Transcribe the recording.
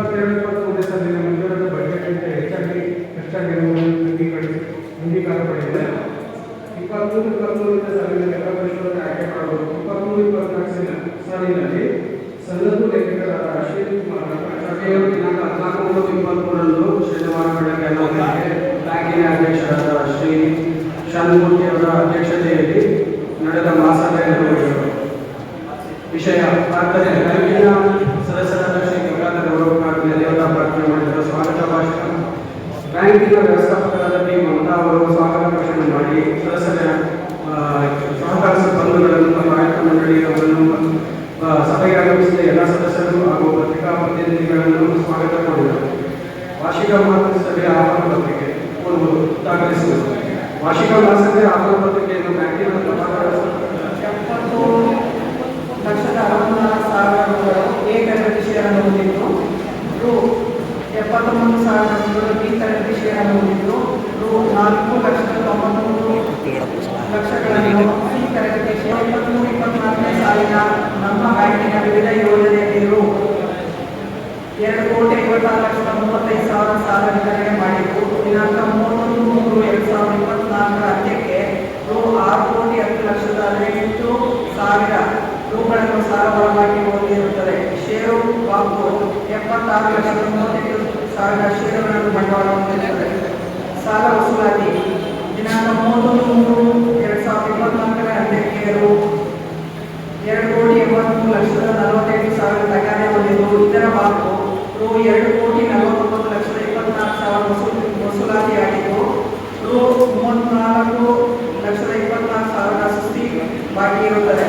ಇಪ್ಪತ್ತೆರಡು ಇಪ್ಪತ್ತೊಂದನೇ ಸಾಲಿನ ಮುಂದುವರೆದ ಬಜೆಟ್ಗಿಂತ ಹೆಚ್ಚಾಗಿ ಖರ್ಚಾಗಿರುವುದನ್ನು ಅಂಗೀಕರಿಸಿ ಅಂಗೀಕಾರ ಪಡೆದಿದೆ. ಇಪ್ಪತ್ಮೂರು ಇಪ್ಪತ್ಮೂರನೇ ಸಾಲಿನ ಲೆಕ್ಕ ಪರಿಶೋಧನೆ ಆಯ್ಕೆ ಮಾಡಬಹುದು. ಇಪ್ಪತ್ಮೂರು, ಇಪ್ಪತ್ನಾಲ್ಕು ಸಾಲಿನಲ್ಲಿ ಸಲ್ಲದು ಲೇಖಕರಾದ ಅಶ್ವಿನಿ ಕುಮಾರ್ ಸಭೆಯು ದಿನಾಂಕ ಹದಿನಾಲ್ಕು ಮೂರು ಶನಿವಾರ ಬೆಳಗ್ಗೆ ಬ್ಯಾಂಕಿನ ಅಧ್ಯಕ್ಷರಾದ ಶ್ರೀ ಶಾಂತಮೂರ್ತಿ ಅವರ ಅಧ್ಯಕ್ಷತೆಯಲ್ಲಿ ನಡೆದ ಮಹಾಸಭೆಯನ್ನು ವಿಷಯ, ಪ್ರಾರ್ಥನೆ ಬ್ಯಾಂಕಿನ ಸದಸ್ಯರಾದ ಶ್ರೀ ಗಂಗಾಧರ ಅವರು ಪ್ರಾರ್ಥನೆ ದೇವತಾ ಪ್ರಾರ್ಥನೆ ಮಾಡಿದರು ಸ್ವಾಗತ ಭಾಷಣ ಬ್ಯಾಂಕಿನ ವ್ಯವಸ್ಥಾಪಕರಾದಲ್ಲಿ ಮಮತಾ ಅವರು ಸ್ವಾಗತ ಭಾಷಣ ಮಾಡಿ ಸದಸ್ಯರ ಸಹಕಾರ ಬಂಧುಗಳನ್ನು ಮತ್ತು ಆಡಳಿತ ಮಂಡಳಿ ಅವರನ್ನು ಸಭೆಗೆ ಆಗಮಿಸಿದ ಎಲ್ಲ ಸದಸ್ಯರು ಹಾಗೂ ಪತ್ರಿಕಾ ಪ್ರತಿನಿಧಿಗಳನ್ನು ಸ್ವಾಗತ ಮಾಡಿದರು ವಾರ್ಷಿಕ ಮಹಾಸಭೆ ಆಹ್ವಾನ ಪತ್ರಿಕೆ ಒಂದು ದಾಖಲಿಸಿದರು ವಾರ್ಷಿಕ ಮಹಾಸಭೆಯ ಆಹ್ವಾನ ಪತ್ರಿಕೆಯನ್ನು ಬ್ಯಾಂಕಿನ ಎಪ್ಪತ್ತು ಲಕ್ಷದ ಅರವತ್ನಾಲ್ಕು ಸಾವಿರ ಏಕ ಶೇರನ್ನು ಹೊಂದಿದ್ದು ಎಪ್ಪತ್ತೊಂಬತ್ತು ಸಾವಿರದ ಬಿ ಶೇರನ್ನು ಹೊಂದಿದ್ದು ನಾಲ್ಕು ಲಕ್ಷದ ತೊಂಬತ್ಮೂರು ಲಕ್ಷಗಳನ್ನು ಇಪ್ಪತ್ತ್ಮೂರು ಇಪ್ಪತ್ನಾಲ್ಕನೇ ಸಾಲಿನ ನಮ್ಮ ಬ್ಯಾಂಕಿನ ವಿವಿಧ ಯೋಜನೆಯಲ್ಲಿ ರು ಎರಡು ಕೋಟಿ ಐವತ್ತಾರು ಲಕ್ಷದ ಮೂವತ್ತೈದು ಸಾವಿರ ಸಾಲ ವಿತರಣೆ ಮಾಡಿದ್ದು, ದಿನಾಂಕ ಮೂವತ್ತೊಂದು ಮೂರು ಎರಡು ಸಾವಿರದ ಇಪ್ಪತ್ನಾಲ್ಕರ ಅಂತ್ಯಕ್ಕೆ ರು ಆರು ಕೋಟಿ ಹತ್ತು ಲಕ್ಷದ ಹದಿನೆಂಟು ಸಾವಿರ ರುಗಳನ್ನು ಸಾಲ ಒಳಗಾಗಿ ಹೊಂದಿರುತ್ತದೆ ಷೇರು ಬಾಬು ಎಪ್ಪತ್ತಾರು ಲಕ್ಷದ ಮೂವತ್ತೆಂಟು ಸಾವಿರ ಷೇರುಗಳನ್ನು ಬಂಡವಾಳ ಹೊಂದಿರುತ್ತದೆ ಸಾಲ ವಸೂಲಾತಿ ದಿನಾಂಕ ಮೂವತ್ತೊಂದು ಮೂರು ಎರಡು ಸಾವಿರದ ಇಪ್ಪತ್ನಾಲ್ಕರ ಅಂತ್ಯಕ್ಕೆ ಎರಡು ಕೋಟಿ ಎಂಬತ್ಮೂರು ಲಕ್ಷದ ನಲವತ್ತೆಂಟು ಸಾವಿರ ತಗಾದೆ ಹೊಂದಿದ್ದು, ಇದರ ಬಾಕು ರು ಎರಡು ಕೋಟಿ ನಲವತ್ತೊಂಬತ್ತು ಲಕ್ಷದ ಇಪ್ಪತ್ನಾಲ್ಕು ಸಾವಿರ ವಸೂಲಿ ವಸೂಲಾತಿಯಾಗಿದ್ದು, ರು ಮೂವತ್ತ್ನಾಲ್ಕು ಲಕ್ಷದ ಇಪ್ಪತ್ನಾಲ್ಕು ಸಾವಿರ ಸುಸ್ತಿ ಬಾಕಿ ಇರುತ್ತದೆ.